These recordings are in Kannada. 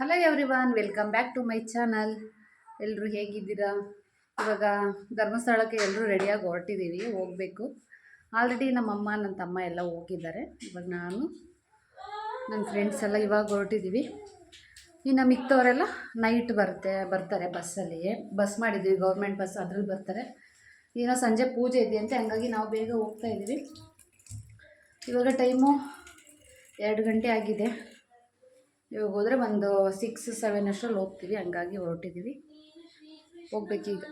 Hello everyone welcome back to my channel ಎಲ್ಲರೂ ಹೇಗಿದ್ದೀರಾ? ಇವಾಗ ಧರ್ಮಸ್ಥಳಕ್ಕೆ ಎಲ್ಲರೂ ರೆಡಿಯಾಗಿ ಹೊರಟಿದ್ದೀವಿ, ಹೋಗಬೇಕು. ಆಲ್ರೆಡಿ ನಮ್ಮಮ್ಮ, ನನ್ನ ತಮ್ಮ ಎಲ್ಲ ಹೋಗಿದ್ದಾರೆ. ಇವಾಗ ನಾನು, ನನ್ನ ಫ್ರೆಂಡ್ಸ್ ಎಲ್ಲ ಇವಾಗ ಹೊರಟಿದ್ದೀವಿ. ಇನ್ನು ಮಿಕ್ತವರೆಲ್ಲ ನೈಟ್ ಬರುತ್ತೆ, ಬರ್ತಾರೆ ಬಸ್ಸಲ್ಲಿ ಬಸ್ ಮಾಡಿದ್ದೀವಿ ಗೌರ್ಮೆಂಟ್ ಬಸ್ ಅದ್ರಲ್ಲಿ ಬರ್ತಾರೆ. ಈಗ ಸಂಜೆ ಪೂಜೆ ಇದೆಯಂತೆ, ಹಂಗಾಗಿ ನಾವು ಬೇಗ ಹೋಗ್ತಾ ಇದ್ದೀವಿ. ಇವಾಗ ಟೈಮು ಎರಡು ಗಂಟೆ ಆಗಿದೆ. ಇವಾಗ ಹೋದರೆ ಒಂದು ಸಿಕ್ಸ್ ಸೆವೆನ್ ಅಷ್ಟರಲ್ಲಿ ಹೋಗ್ತೀವಿ. ಹಂಗಾಗಿ ಹೊರಟಿದ್ದೀವಿ. ಹೋಗ್ಬೇಕೀಗ.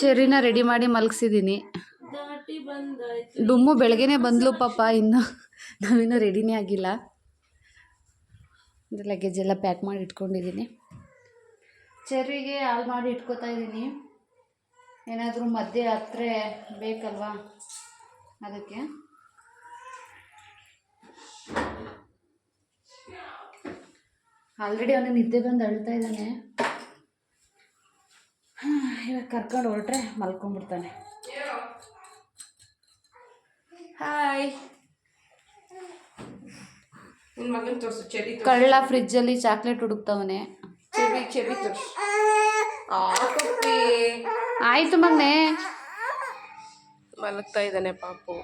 ಚೆರಿನ ರೆಡಿ ಮಾಡಿ ಮಲಗಿಸಿದ್ದೀನಿ. ಡುಮ್ಮು ಬೆಳಗ್ಗೆನೇ ಬಂದ್ಲು ಪಾಪ. ಇನ್ನು ನಾವಿನ್ನೂ ರೆಡಿನೇ ಆಗಿಲ್ಲ. ಲಗೇಜ್ ಎಲ್ಲ ಪ್ಯಾಕ್ ಮಾಡಿ ಇಟ್ಕೊಂಡಿದ್ದೀನಿ. ಚೆರ್ರಿಗೆ ಹಾಲು ಮಾಡಿ ಇಟ್ಕೋತಾ ಇದ್ದೀನಿ. ಏನಾದರೂ ಮಧ್ಯೆ ಹತ್ತಿರ ಬೇಕಲ್ವಾ? ಅದಕ್ಕೆ. ಆಲ್ರೆಡಿ ಅವನು ನಿದ್ದೆ ಬಂದು ಅಳ್ತಾ ಇದ್ದಾನೆ. ಇವಾಗ ಕರ್ಕೊಂಡು ಹೊರಟ್ರೆ ಮಲ್ಕೊಂಡ್ಬಿಡ್ತಾನೆ. ಹಾಯ್ ನಿನ್ ಮಗನ್ ತೋರ್ಸು ಚೆರಿ ಕಳ್ಳ ಫ್ರಿಜ್ಜಲ್ಲಿ ಚಾಕ್ಲೇಟ್ ಹುಡುಕ್ತವನೆ. ಚೆವಿ ಚೆವಿ ತೋರಿಸು. ಆಯ್ತು ಮೊನ್ನೆ ಮಲಗ್ತಾ ಇದ್ದಾನೆ ಪಾಪು.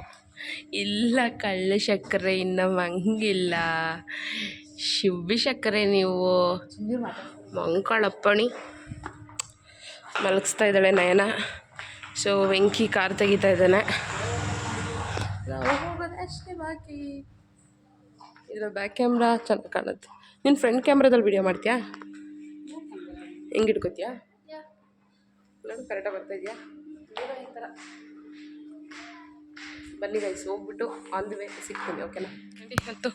ಇಲ್ಲ ಕಳ್ಳ ಸಕ್ಕರೆ ಇನ್ನ ಮಂಗಿಲ್ಲ ಶಿವ್ಬಿ ಸಕ್ಕರೆ ನೀವು. ಮಂಕಳಪ್ಪಣಿ. ಮಲಗಿಸ್ತಾ ಇದ್ದಾಳೆ ನಯನ. ಸೊ ವೆಂಕಿ ಕಾರ್ ತೆಗಿತಾ ಇದ್ದಾನೆ. ಅಷ್ಟೇ ಬಾಕಿ. ಇದ್ರ ಬ್ಯಾಕ್ ಕ್ಯಾಮ್ರಾ ಚೆನ್ನಾಗಿ ಕಾಣುತ್ತೆ. ನಿನ್ನ ಫ್ರೆಂಡ್ ಕ್ಯಾಮ್ರಾದಲ್ಲಿ ವಿಡಿಯೋ ಮಾಡ್ತೀಯಾ? ಹೆಂಗೆ ಇಟ್ಕೋತೀಯಾ ನೋಡು ಕರೆಕ್ಟಾಗಿ ಬರ್ತಾ ಇದೆಯಾ? ಈ ಥರ ಬನ್ನಿ ಗೈಸ್ ಹೋಗ್ಬಿಟ್ಟು ಆನ್ ದಿ ವೇ ಸಿಗ್ತೀನಿ ಓಕೆನಾ ಹತ್ತು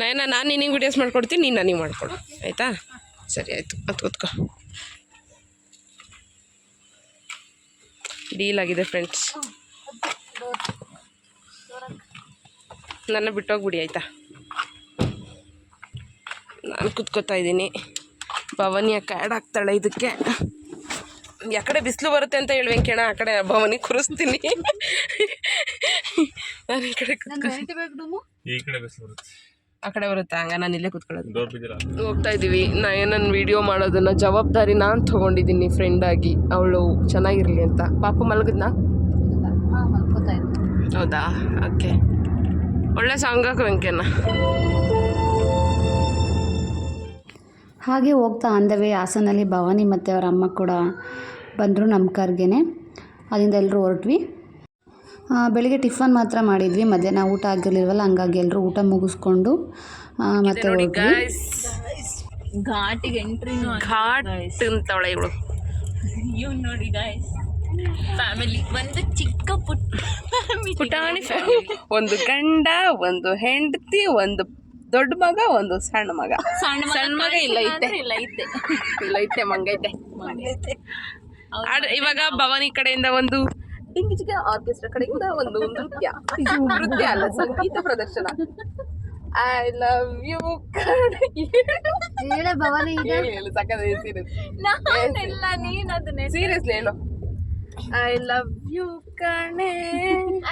ನಯನ, ನಾನು ನಿನಗೆ ವಿಡಿಯೋಸ್ ಮಾಡ್ಕೊಡ್ತೀನಿ, ನೀನು ನನಗೆ ಮಾಡ್ಕೊಡು. ಆಯಿತಾ? ಸರಿ, ಆಯಿತು. ಅದು ಕೂತ್ಕೋ ಡೀಲ್ ಆಗಿದೆ ಫ್ರೆಂಡ್ಸ್ ನನ್ನ ಬಿಟ್ಟೋಗ್ಬಿಡಿ ಆಯಿತಾ? ನಾನು ಕೂತ್ಕೋತಾ ಇದ್ದೀನಿ. ಪವನಿಯ ಕ್ಯಾಡ್ ಆಗ್ತಾಳೆ ಇದಕ್ಕೆ. ಯಾಕಡೆ ಬಿಸಿಲು ಬರುತ್ತೆ ಅಂತ ಹೇಳಿ ವೆಂಕಣ್ಣ ಆ ಕಡೆ ಭವನಿ ಕುರಿಸ್ತೀನಿ. ನಾನು ಈ ಕಡೆ ಆ ಈ ಕಡೆ ಬಿಸಿಲು ಬರುತ್ತೆ. ಆ ಕಡೆ ಬರುತ್ತೆ? ಹಂಗ ನಾನು ಇಲ್ಲೇ ಕುತ್ಕೊಳ್ಳೋದು. ಹೋಗ್ತಾ ಇದ್ದೀವಿ ನಾ ಏನನ್ನ ವಿಡಿಯೋ ಮಾಡೋದನ್ನ ಜವಾಬ್ದಾರಿ ನಾನು ತೊಗೊಂಡಿದ್ದೀನಿ ಫ್ರೆಂಡ್ ಆಗಿ. ಅವಳು ಚೆನ್ನಾಗಿರಲಿ ಅಂತ. ಪಾಪ ಮಲಗಿದ್ನಾ? ಹೌದಾ? ಓಕೆ ಒಳ್ಳೆ ಸಾಂಗ್ ಹಾಕು ವೆಂಕಣ್ಣ. ಹಾಗೆ ಹೋಗ್ತಾ ಅಂದವೇ ಹಾಸನಲ್ಲಿ ಭವಾನಿ ಮತ್ತು ಅವರ ಅಮ್ಮ ಕೂಡ ಬಂದರು ನಮ್ಮ ಕಾರ್ಗೆನೆ. ಅಲ್ಲಿಂದ ಎಲ್ಲರೂ ಹೊರಟ್ವಿ. ಬೆಳಿಗ್ಗೆ ಟಿಫನ್ ಮಾತ್ರ ಮಾಡಿದ್ವಿ. ಮಧ್ಯಾಹ್ನ ಊಟ ಆಗಿರಲಿಲ್ವಲ್ಲ ಹಂಗಾಗಿ ಎಲ್ಲರೂ ಊಟ ಮುಗಿಸ್ಕೊಂಡು ಮತ್ತೆ ಹೊರಟ್ವಿ. ಘಾಟಿಗೆ ಎಂಟ್ರಿನೂ ಘಾಟ್ ಅಂತವಳೆ ಇವಳು. ಇವ್ ನೋಡಿ ಗಾಯ್ಸ್ ಫ್ಯಾಮಿಲಿ ಒಂದು ಚಿಕ್ಕ ಪುಟ್ಟ ಪುಟಾಣಿ. ಒಂದು ಗಂಡ ಒಂದು ಹೆಂಡತಿ ಒಂದು ದೊಡ್ಡ ಮಗ ಒಂದು ಸಣ್ಣ ಮಗ. ಸಣ್ಣ ಮಗ ಸಣ್ಣ ಮಗ ಇಲ್ಲ ಐತೆ ಅಂದ್ರೆ ಇಲ್ಲ ಐತೆ ಇಲ್ಲ ಐತೆ ಮಂಗೈತೆ. ಆದ್ರೆ ಇವಾಗ ಭವಾನಿ ಕಡೆಯಿಂದ ಒಂದು ಡಿಂಗಿಜಿಗ ಆರ್ಕೆಸ್ಟ್ರಾ ಕಡೆಯಿಂದ ಒಂದು ನೃತ್ಯ. ಇದು ನೃತ್ಯ ಅಲ್ಲ ಸಂಗೀತ ಪ್ರದರ್ಶನ. ಐ ಲವ್ ಯು ಹೇಳೆ ಭವಾನಿ ಹೇಳು ಹೇಳಿ ಸಕ್ಕದ ಸೀರಿಯಸ್ ನಾನೆಲ್ಲ ನೀನ್ ಅದನ್ನೇ ಸೀರಿಯಸ್ಲಿ ಹೇಳು. ಐ ಲವ್ ಯು ಕಣೆ.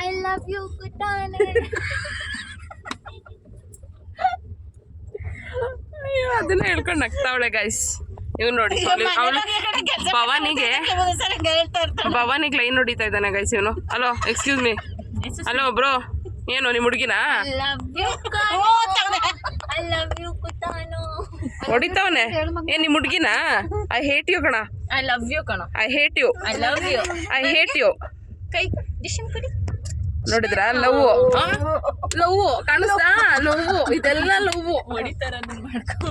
ಐ ಲವ್ ಯು ಕುಟಾನೆ ಅದನ್ನ ಹೇಳ್ಕೊಂಡು ನಗ್ತಾವಳೆ ಗೈಸ್ ಇವ್ ನೋಡಿ ಅವಳು ಭವಾನಿಗೆ ಭವಾನಿಗೆ ಲೈನ್ ಹೊಡಿತಾ ಇದ್ದಾನೆ ಗೈಸ್ ಇವನು. Hello excuse me hello bro ಏನು ನಿಮ್ಮ ಹುಡುಗಿನ? Love you I love you ಕುಟಾನು ಹೊಡಿತಾವನೆ. ಏ ನಿಮ್ಮ ಹುಡುಗಿನ? ಐ ಹೇಟ್ ಯು ಕಣ. ಐ ಲವ್ ಯು ಕಣ. I hate you I love you I hate you ಕೈ ಡಿಶನ್ ಕೊಡಿ. ನೋಡಿದ್ರಾ? ಲವ್ ಲವ್ ಕಾಣಿಸ್ತಾ? ಲವ್ ಇದೆಲ್ಲ ಲವ್ ತೊಟ್ಟ ಮಾಡ್ಕೊ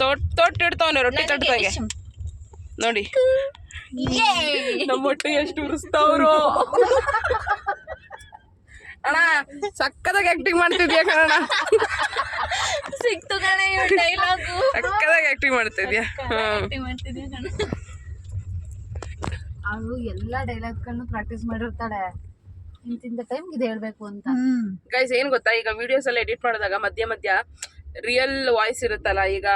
ತೊಟ್ ತೊಟ್ಟು ಇಡ್ತಾವನೆ ರೊಟ್ಟಿ ತಟ್ಟದಾಗೆ ನೋಡಿ. ನಮ್ಮ ಹೊಟ್ಟೆ ಎಷ್ಟು ಉರಿಸ್ತಾವ್ರು? ಅಣ್ಣ ಸಕ್ಕದಾಗ ಆಕ್ಟಿಂಗ್ ಮಾಡ್ತಿದ್ಯಾ ಕಣ ಸಿಕ್ತು ಕಣ ಡೈಲಾಗು ಸಕ್ಕದಾಗಿ ಆಕ್ಟಿಂಗ್ ಮಾಡ್ತಿದ್ಯಾ? ಹ್ಮ್. ಡೈಲಾಗ್ ಕಣ? ಅವಳು ಎಲ್ಲ ಡೈಲಾಗ್ಗಳನ್ನು ಪ್ರಾಕ್ಟೀಸ್ ಮಾಡಿರ್ತಾಳೆ. ಇಂತಿಂತ ಟೈಮ್ಗೆ ಇದು ಹೇಳಬೇಕು ಅಂತ. ಗೈಸ್ ಏನ್ ಗೊತ್ತಾ? ಈಗ ವಿಡಿಯೋಸ್ ಎಲ್ಲ ಎಡಿಟ್ ಮಾಡಿದಾಗ ಮಧ್ಯ ಮಧ್ಯ ರಿಯಲ್ ವಾಯ್ಸ್ ಇರುತ್ತಲ್ಲ ಈಗ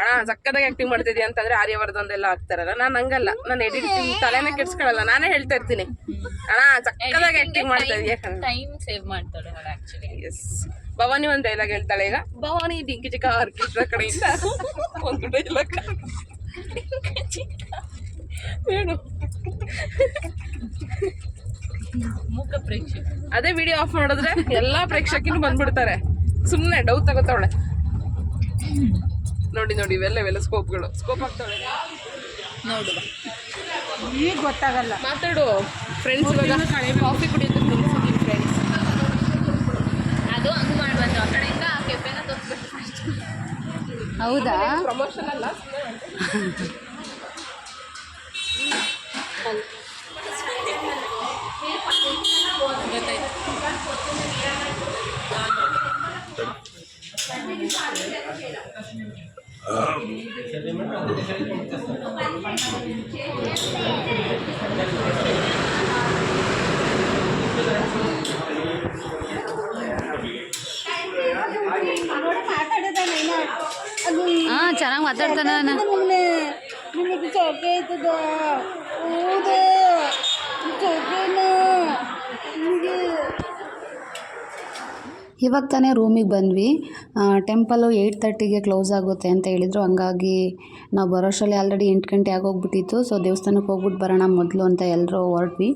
ಅಣ್ಣ ಸಕ್ಕದಾಗಿ ಆಕ್ಟಿಂಗ್ ಮಾಡ್ತಿದ್ಯಾ? ಅಂತಂದ್ರೆ ಆರ್ಯವರ್ಧನ್ ಎಲ್ಲ ಆಗ್ತಾರಲ್ಲ ನಾನು ಹಂಗಲ್ಲ. ನಾನು ಎಡಿಟಿಂಗ್ ತಲೆನೇ ಕೆಡ್ಸ್ಕೊಳಲ್ಲ. ನಾನೇ ಹೇಳ್ತಾ ಇರ್ತೀನಿ. ಅಣ್ಣ ಸಕ್ಕದಾಗಿ ಆಕ್ಟಿಂಗ್ ಮಾಡ್ತಾ ಇದೀಯ? ಟೈಮ್ ಸೇವ್ ಮಾಡ್ತಾಳೆ ಆಕ್ಚುಲಿ ಎಸ್ ಭವಾನಿ ಒಂದು ಡೈಲಾಗ್ ಹೇಳ್ತಾಳೆ ಈಗ. ಭವಾನಿ ಡಿಂಕಿ ಚಿಕ್ಕ ಆರ್ಕೆಸ್ಟ್ರಾ ಕಡೆಯಿಂದ. ಒಂದು ಡೈಲಾಗ್ ಹೇಳು. ಅದೇ ವಿಡಿಯೋ ಆಫ್ ಮಾಡಿದ್ರೆ ಎಲ್ಲಾ ಪ್ರೇಕ್ಷಕಿನ ಬಂದ್ಬಿಡ್ತಾರೆ. ಸುಮ್ಮನೆ ಡೌಟ್ ತಗೋತಾವಳೆ ನೋಡಿ ನೋಡಿ ಇವೆಲ್ಲ ಇವೆಲ್ಲ ಸ್ಕೋಪ್ಗಳು ಸ್ಕೋಪ್ ಆಗ್ತಾವಳೆ ನೋಡು. ಈಗ ಗೊತ್ತಾಗಲ್ಲ. ಮಾತಾಡು. ಫ್ರೆಂಡ್ಸ್ ಇವಾಗ. ಕಾಫಿ ಕುಡಿಯೋದು ಫ್ರೆಂಡ್ಸ್ ಅದು ಹಂಗ್ ಮಾಡ್ಬಾರ್ದು ಆ ಕಡೆಯಿಂದ ಆ ಕೆಫೆನ ತೋರಿಸ್ಬೇಕು ಹೌದಾ? ಪ್ರಮೋಷನ್ ಅಲ್ಲ ಚೆನ್ನಾಗಿ ಮಾತಾಡ್ತಾನೆ ನಾನು ನಿಮಗೆ ಚೌಕೆ ಆಯ್ತದ ಹೌದು ಇವಾಗ ತಾನೇ ರೂಮಿಗೆ ಬಂದ್ವಿ. ಟೆಂಪಲು ಏಯ್ಟ್ ತರ್ಟಿಗೆ ಕ್ಲೋಸ್ ಆಗುತ್ತೆ ಅಂತ ಹೇಳಿದರು. ಹಂಗಾಗಿ ನಾವು ಬರೋಷ್ಟರಲ್ಲಿ ಆಲ್ರೆಡಿ ಎಂಟು ಗಂಟೆ ಆಗೋಗ್ಬಿಟ್ಟಿತ್ತು. ಸೊ ದೇವಸ್ಥಾನಕ್ಕೆ ಹೋಗ್ಬಿಟ್ಟು ಬರೋಣ ಮೊದಲು ಅಂತ ಎಲ್ಲರೂ ಹೊರಟ್ವಿ.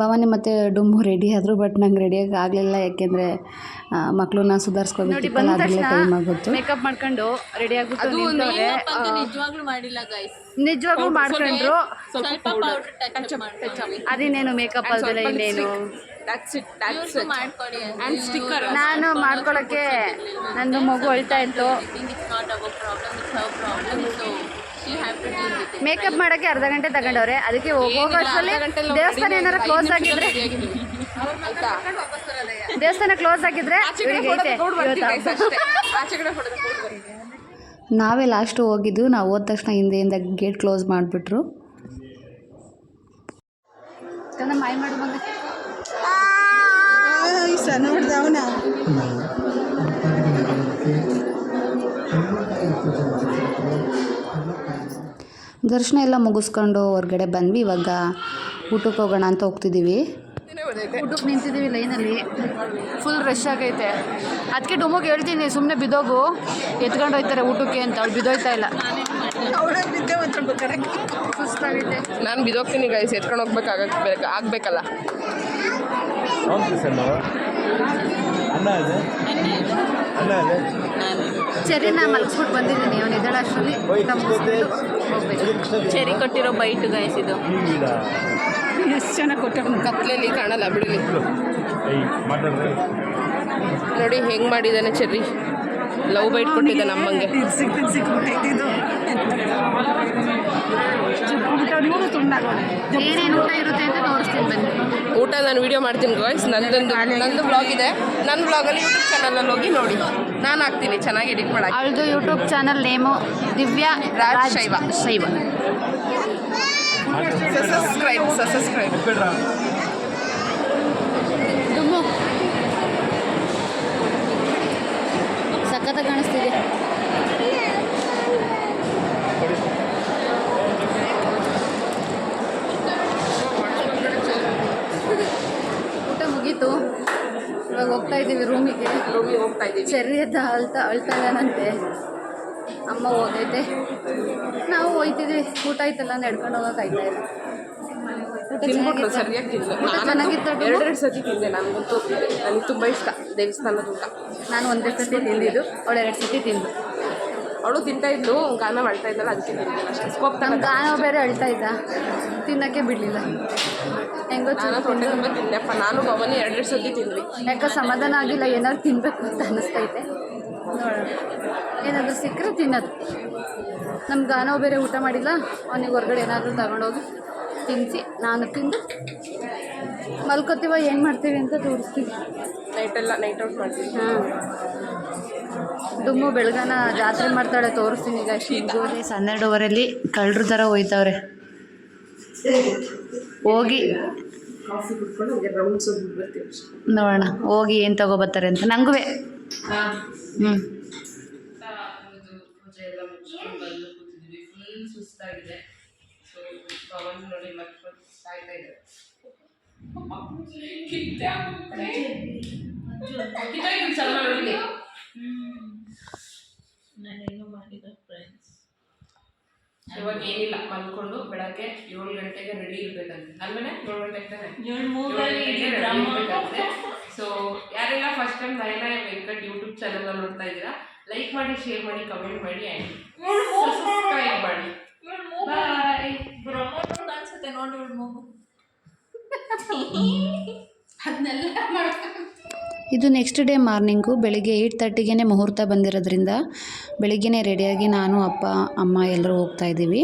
ಭವಾನಿ ಮತ್ತು ಡುಮ್ಮು ರೆಡಿ ಆದರು ಬಟ್ ನಂಗೆ ರೆಡಿಯಾಗಿ ಆಗಲಿಲ್ಲ. ಯಾಕೆಂದರೆ ಮಕ್ಕಳನ್ನ ಸುಧಾರಿಸ್ಕೋಬೇಕಿತ್ತಲ್ಲ ಅದರಲ್ಲೇ ಟೈಮ್ ಆಗುತ್ತೆ ಮೇಕಪ್ ಮಾಡ್ಕೊಂಡು ರೆಡಿ ಆಗ್ಬಿಟ್ಟು ನಿಜವಾಗ್ಲೂ ಮಾಡಿಲ್ಲ ನಿಜವಾಗ್ಲೂ ಮಾಡ್ಕೊಂಡ್ರು. ಸ್ವಲ್ಪ ಪೌಡರ್ ಟಚ್ ಮಾಡ್ಕೊಂಡು ಅದೇನೇನು ಮೇಕಪ್ ಅದೆಲ್ಲ ಇನ್ನೇನು? That's it that's and sticker ನಾನು ಮಾಡ್ಕೊಳ್ಳೋಕ್ಕೆ ನಂದು ಮಗು ಅಳ್ತಾ ಇತ್ತು ಮೇಕಪ್ ಮಾಡೋಕ್ಕೆ ಅರ್ಧ ಗಂಟೆ ತಗೊಂಡವ್ರೆ. ಅದಕ್ಕೆ ಹೋಗೋಷ್ಟರಲ್ಲಿ ದೇವಸ್ಥಾನ ಏನಾರ ಕ್ಲೋಸ್ ಆಗಿದ್ರೆ ದೇವಸ್ಥಾನ ಕ್ಲೋಸ್ ಆಗಿದ್ರೆ ನಾವೇ ಲಾಸ್ಟು ಹೋಗಿದ್ದು ನಾವು ಹೋದ ತಕ್ಷಣ ಹಿಂದೆಯಿಂದ ಗೇಟ್ ಕ್ಲೋಸ್ ಮಾಡಿಬಿಟ್ರು. ಮಾಯಿ ಮಾಡು ಮಗ ಸಣ್ಣ ಅವನ. ದರ್ಶನ ಎಲ್ಲ ಮುಗಿಸ್ಕೊಂಡು ಹೊರಗಡೆ ಬಂದ್ವಿ. ಇವಾಗ ಊಟಕ್ಕೆ ಹೋಗೋಣ ಅಂತ ಹೋಗ್ತಿದ್ದೀವಿ. ಊಟಕ್ಕೆ ನಿಂತಿದ್ದೀವಿ ಲೈನಲ್ಲಿ. ಫುಲ್ ರಶ್ ಆಗೈತೆ. ಅದಕ್ಕೆ ಡುಮೋಗೆ ಹೇಳ್ತೀನಿ ಸುಮ್ಮನೆ ಬಿದೋಗು ಎತ್ಕೊಂಡು ಹೋಯ್ತಾರೆ ಊಟಕ್ಕೆ ಅಂತ. ಅವ್ಳು ಬಿದೋಯ್ತಾ ಇಲ್ಲ. ನಾನು ಬಿದೋಗ್ತೀನಿ ಗೈಸ್ ಎತ್ಕೊಂಡು ಹೋಗ್ಬೇಕಾಗ ಆಗ್ಬೇಕಲ್ಲ. ಅನ್ನ ಇದೆ? ಅನ್ನ ಇದೆ? ಚೆರಿನ ಮಲಗಿಸ್ಬಿಟ್ಟು ಬಂದಿದ್ದೀನಿ ಅವನು ಎದ್ದೇಳ ಅಷ್ಟರಲ್ಲಿ. ಹೋಗ್ಬೇಕು. ಚೆರಿ ಕೊಟ್ಟಿರೋ ಬೈಟ್ ಗೈಸ್ ಇದು. ಎಷ್ಟು ಚೆನ್ನಾಗಿ ಕೊಟ್ಟ ಕತ್ಲೆಯಲ್ಲಿ ಕಾಣಲ್ಲ ಬಿಡಲಿ ನೋಡಿ ಹೆಂಗ್ ಮಾಡಿದಾನೆ ಚೆರ್ರಿ. ಲವ್ ಬೈಟ್ ಕೊಟ್ಟಿದ್ದೆ ನಮ್ಮಂಗೆ. ಸಿಕ್ ತುಂಡಾಗೋಣ ಏನೇನು ಊಟ ಇರುತ್ತೆ ಅಂತ ತೋರಿಸ್ತೀನಿ ಬನ್ನಿ. ಊಟ ನಾನು ವಿಡಿಯೋ ಮಾಡ್ತೀನಿ ಗಾಯ್ಸ್ ನಂದೊಂದು ನಂದು ಬ್ಲಾಗ್ ಇದೆ. ನನ್ನ ಬ್ಲಾಗಲ್ಲಿ ಯೂಟ್ಯೂಬ್ ಚಾನಲಲ್ಲಿ ಹೋಗಿ ನೋಡಿ. ನಾನು ಹಾಕ್ತೀನಿ ಚೆನ್ನಾಗಿ ಎಡಿಟ್ ಮಾಡಿ ಅವಳದು YouTube channel name Divya Raj Shaiva. Shaiva. Subscribe subscribe ಸಖತ್ತಾಗಿ ಕಾಣಿಸ್ತಿದೆ. ಇವಾಗ ಹೋಗ್ತಾ ಇದ್ದೀವಿ ರೂಮಿಗೆ ರೂಮಿಗೆ ಹೋಗ್ತಾ ಇದ್ದೀವಿ. ಚೆರ್ರಿ ಅಂತ ಅಳ್ತಾ ಅಳ್ತಾ ಇದ್ದಾನಂತೆ. ಅಮ್ಮ ಹೋಗೈತೆ. ನಾವು ಹೋಯ್ತಿದ್ವಿ. ಊಟ ಆಯ್ತಲ್ಲ ನಡ್ಕೊಂಡು ಹೋಗೋಕ್ಕಾಯ್ತಾ ಇಲ್ಲ. ತಿನ್ಬಿಟ್ಲು? ಸರಿಯಾಗಿ ಎರಡೆರಡು ಸತಿ ತಿಂದೆ ನನಗಂತೂ ನನಗೆ ತುಂಬ ಇಷ್ಟ ದೇವಸ್ಥಾನದ ಊಟ. ನಾನು ಒಂದೇ ಸತಿ ತಿಂದಿದ್ದು ಅವಳು ಎರಡು ಸತಿ ತಿಂದು ಅವಳು ತಿಂತಾ ಇದ್ಲು ಗಾನ ಮಾಡ್ತಾ ಇದ್ದಲ್ಲ ಅದಕ್ಕೆ ಅಷ್ಟೇ ಸ್ಕೋಪ್ ನಮ್ಮ ಗಾನ ಬೇರೆ ಅಳ್ತಾ ಇದ್ದ. ತಿನ್ನಕ್ಕೆ ಬಿಡಲಿಲ್ಲ. ಹೆಂಗೋ ನಾನು ತೊಂಡೆ ತುಂಬ ತಿಂದೆಪ್ಪ. ನಾನು ಭವನಿ ಎರಡೆರಡು ಸತಿ ತಿಂದ್ವಿ. ಯಾಕೆ ಸಮಾಧಾನ ಆಗಿಲ್ಲ ಏನಾದ್ರು ತಿನ್ಬೇಕು ಅಂತ ಅನಿಸ್ತೈತೆ ನೋಡೋಣ. ಏನಾದರೂ ಸಿಕ್ಕರೆ ತಿನ್ನೋದು. ನಮ್ಮ ಗಾನ ಬೇರೆ ಊಟ ಮಾಡಿಲ್ಲ. ಅವನಿಗೆ ಹೊರಗಡೆ ಏನಾದರೂ ತಗೊಂಡೋಗಿ ತಿನ್ನಿಸಿ ನಾನು ತಿಂದು ಮಲ್ಕೋತೀವ ಏನು ಮಾಡ್ತೀವಿ ಅಂತ ತೋರಿಸ್ತೀವಿ ನೈಟೆಲ್ಲ ನೈಟ್ ಔಟ್ ಮಾಡ್ತೀವಿ. ಹಾಂ. ದುಮ್ಮು ಬೆಳಗಾನ ಜಾತ್ರೆ ಮಾಡ್ತಾಳೆ ತೋರಿಸ್ತೀನಿ ಈಗ ಶಿವಗೋಲಿ ಹನ್ನೆರಡುವರೆಯಲ್ಲಿ ಕಳ್ಳರು ಥರ ಹೋಯ್ತವ್ರೆ. ಹೋಗಿ ನೋಡೋಣ ಹೋಗಿ ಏನು ತಗೋಬರ್ತಾರೆ ಅಂತ. ನನಗೂ ಹ್ಞೂ ಕಿತ್ತಾಗಿದೆ ನಾನೇನು ಮಾಡಿದ ಫ್ರೆಂಡ್ಸ್ ಇವಾಗ ಏನಿಲ್ಲ ಮಲ್ಕೊಂಡು ಬೆಳಗ್ಗೆ ಏಳು ಗಂಟೆಗೆ ರೆಡಿ ಇರ್ಬೇಕಂತೆ. ಅಲ್ವೇನೆ? ಏಳು ಗಂಟೆಗೆ ತಾನೆ? ಇರ್ಬೇಕಂತೆ. ಸೊ ಯಾರೆಲ್ಲ first time Nayana Venkat YouTube channel ನೋಡ್ತಾ ಇದ್ದೀರಾ ಲೈಕ್ ಮಾಡಿ ಶೇರ್ ಮಾಡಿ ಕಮೆಂಟ್ ಮಾಡಿ ಆ್ಯಂಡ್ ಸಬ್ಸ್ಕ್ರೈಬ್ ಮಾಡಿ. ಅನ್ಸುತ್ತೆ ನೋಡಿ ಇವಳು ಮಗು ಅದನ್ನೆಲ್ಲ ಮಾಡ್ಕೊಂಡು ಇದು ನೆಕ್ಸ್ಟ್ ಡೇ ಮಾರ್ನಿಂಗು ಬೆಳಿಗ್ಗೆ ಏಯ್ಟ್ ತರ್ಟಿಗೆ ಮುಹೂರ್ತ ಬಂದಿರೋದ್ರಿಂದ ಬೆಳಿಗ್ಗೆನೇ ರೆಡಿಯಾಗಿ ನಾನು, ಅಪ್ಪ, ಅಮ್ಮ ಎಲ್ಲರೂ ಹೋಗ್ತಾ ಇದ್ದೀವಿ.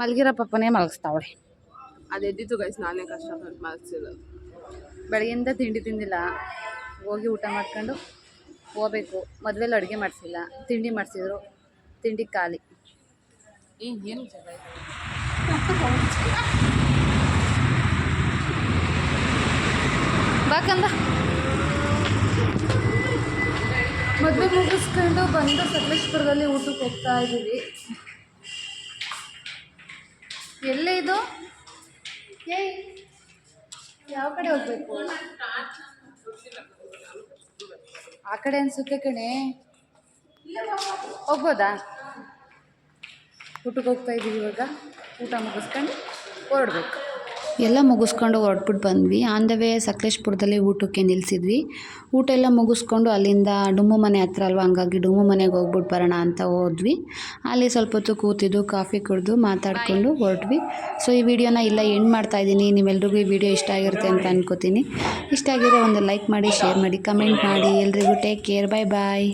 ಮಲಗಿರೋ ಪಪ್ಪನೇ ಮಲಗಿಸ್ತಾವಳೆ ಅದು ಎದ್ದಿತ್ತು ಗೈಸ್ ನಾನೇ ಕಷ್ಟಪಟ್ಟು ಮಲಗಿಸಿರೋದು. ಬೆಳಗ್ಗೆಯಿಂದ ತಿಂಡಿ ತಿಂದಿಲ್ಲ. ಹೋಗಿ ಊಟ ಮಾಡ್ಕೊಂಡು ಹೋಗ್ಬೇಕು. ಮದುವೆಲಿ ಅಡುಗೆ ಮಾಡಿಸಿಲ್ಲ. ತಿಂಡಿ ಮಾಡಿಸಿದ್ರು. ತಿಂಡಿ ಖಾಲಿ. ಏನು ಬಾಕಂದ ಮದುವೆ ಮುಗಿಸ್ಕೊಂಡು ಬಂದು ಸಕಲೇಶ್ಪುರದಲ್ಲಿ ಊಟಕ್ಕೆ ಹೋಗ್ತಾ ಇದ್ದೀವಿ. ಎಲ್ಲೇ ಇದು ಯಾವ ಕಡೆ ಹೋಗ್ಬೇಕು? ಆ ಕಡೆ ಅನ್ಸುತ್ತೆ ಕಣೆ. ಹೋಗ್ಬೋದಾ? ಊಟಕ್ಕೆ ಹೋಗ್ತಾ ಇದ್ದೀವಿ ಇವಾಗ. ಊಟ ಮುಗಿಸ್ಕೊಂಡು ಹೊರಡ್ಬೇಕು. ಎಲ್ಲ ಮುಗಿಸ್ಕೊಂಡು ಹೊರಟ್ಬಿಟ್ಟು ಬಂದ್ವಿ. ಆನ್ ದ ವೇ ಸಕಲೇಶ್ಪುರದಲ್ಲಿ ಊಟಕ್ಕೆ ನಿಲ್ಲಿಸಿದ್ವಿ ಊಟ ಎಲ್ಲ ಮುಗಿಸ್ಕೊಂಡು ಅಲ್ಲಿಂದ ಡುಮ್ಮು ಮನೆ ಹತ್ರ ಅಲ್ವಾ ಹಂಗಾಗಿ ಡುಮ್ಮು ಮನೆಗೆ ಹೋಗ್ಬಿಟ್ಟು ಬರೋಣ ಅಂತ ಹೋದ್ವಿ. ಅಲ್ಲಿ ಸ್ವಲ್ಪ ಹೊತ್ತು ಕೂತಿದ್ದು ಕಾಫಿ ಕುಡಿದು ಮಾತಾಡಿಕೊಂಡು ಹೊರಟ್ವಿ. ಸೊ ಈ ವಿಡಿಯೋನ ಇಲ್ಲ ಎಂಡ್ ಮಾಡ್ತಾ ಇದ್ದೀನಿ. ನೀವೆಲ್ರಿಗೂ ಈ ವಿಡಿಯೋ ಇಷ್ಟ ಆಗಿರುತ್ತೆ ಅಂತ ಅನ್ಕೋತೀನಿ. ಇಷ್ಟ ಆಗಿರೋ ಒಂದು ಲೈಕ್ ಮಾಡಿ ಶೇರ್ ಮಾಡಿ ಕಮೆಂಟ್ ಮಾಡಿ. ಎಲ್ರಿಗೂ ಟೇಕ್ ಕೇರ್ ಬಾಯ್ ಬಾಯ್